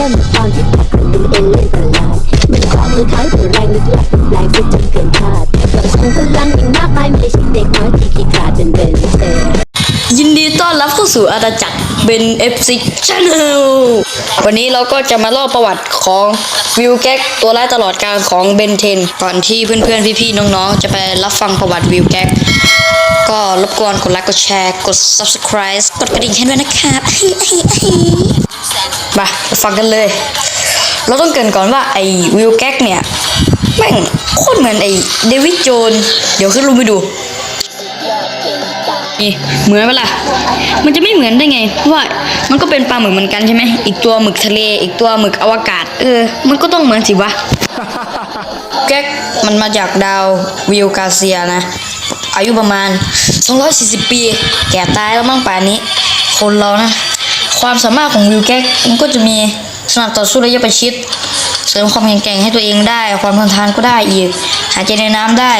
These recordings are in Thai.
ริ่มตอนที่พบกับเป็นเอเลี่ยนประหลาดมันขวามือเขาแต่แรงลึกลับแรงสุดจนเกินคาดกับทรงพลังอีกมากมายไม่ใช่เด็กน้อยที่ขี้ขลาดเป็นเบนเตอร์ยินดีต้อนรับเข้าสู่อาณาจักรเบนเอฟซิชาแนลวันนี้เราก็จะมาเล่าประวัติของวิวแก๊กตัวร้ายตลอดการของเบนเทนก่อนที่เพื่อนๆ พี่ๆ น้องๆ จะไปรับฟังประวัติวิวแก๊กก็รบกวนกดไลค์กดแชร์ กด subscribe กดกระดิ่งให้ด้วยนะครับ มาฟังกันเลย เราต้องเกรินก่อนว่าไอ้วิวแก๊กเนี่ย แม่งโคตรเหมือนไอ้เดวิดโจน เดี๋ยวขึ้นรูปไปดูนี่เหมือนเวล่ะมันจะไม่เหมือนได้ไง เพราะว่ามันก็เป็นปลาหมึกเหมือนกันใช่ไหม อีกตัวหมึกทะเล อีกตัวหมึกอวกาศ เออ มันก็ต้องเหมือนสิวะ แก๊กมันมาจากดาววิวกาเซียนะ อายุประมาณ 240 ปี แก่ตายแล้วมั้งป่านนี้ คนเรานะ ความสามารถของวิวแก๊กมันก็จะมีสนับต่อสู้ระยะประชิด เสริมความแข็งแกร่งให้ตัวเองได้ ความทนทานก็ได้อีก หายใจในน้ำได้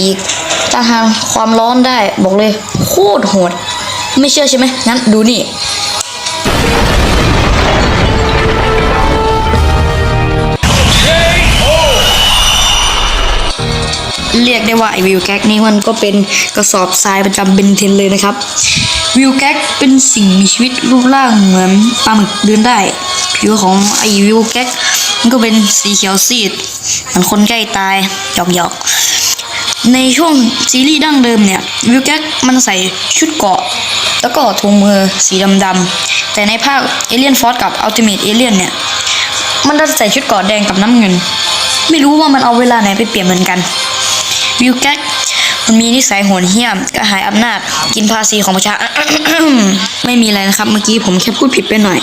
อีกต้านทานความร้อนได้บอกเลยโคตรโหด ไม่เชื่อใช่ไหมงั้นดูนี่เรียกได้ว่าไอวิวแก๊กนี่มันก็เป็นกระสอบทรายประจำเบนเทนเลยนะครับ วิวแก๊กเป็นสิ่งมีชีวิตรูปร่างเหมือนปลาหมึกเดินได้ ผิวของไอวิวแก๊กมันก็เป็นสีเขียวซีดเหมือนคนใกล้ตายหยอกหยอกในช่วงซีรีส์ดั้งเดิมเนี่ยวิวแก๊กมันใส่ชุดเกาะ แล้วก็ถุงมือสีดำๆแต่ในภาคเอเลียนฟอร์กับอัลติเมทเอเลียนเนี่ย มันจะใส่ชุดเกาะแดงกับน้ำเงิน ไม่รู้ว่ามันเอาเวลาไหนไปเปลี่ยนเหมือนกันวิวแก๊ก มันมีนิสัยโหดเหี้ยมกระหายอำนาจ กินภาษีของประชา ไม่มีอะไรนะครับ เมื่อกี้ผมแค่พูดผิดไปหน่อย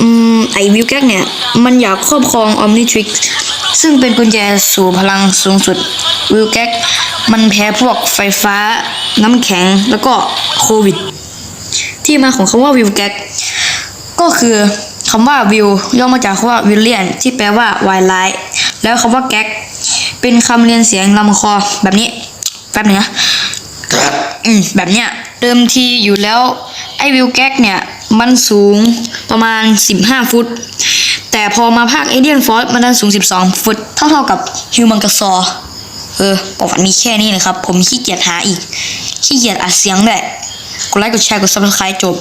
อืม ไอวิวแก๊กเนี่ย มันอยากครอบครองออมนิทริกซึ่งเป็นกุญแจสู่พลังสูงสุด วิวแก๊กมันแพ้พวกไฟฟ้า น้ำแข็งแล้วก็โควิด ที่มาของคำว่าวิวแก๊กก็คือคำว่าวิวย่อมาจากคำว่าวิลเลียน ที่แปลว่าวายไลท์แล้วคำว่าแก๊กเป็นคำเรียนเสียงลำคอแบบนี้ แป๊บหนึงนะอืมแบบเนี้ยเดิมทีอยู่แล้ว ไอ้วิวแก๊กเนี่ย มันสูงประมาณ 15 ฟุต แต่พอมาภาคเอเดียนฟอร์มันดันสูง 12 ฟุต เท่าเท่าๆกับฮิวมังกซอเออประวัติมีแค่นี้นะครับ ผมขี้เกียจหาอีก ขี้เกียจอัดเสียงด้วยกดไลค์กดแชร์กด subscribe จบ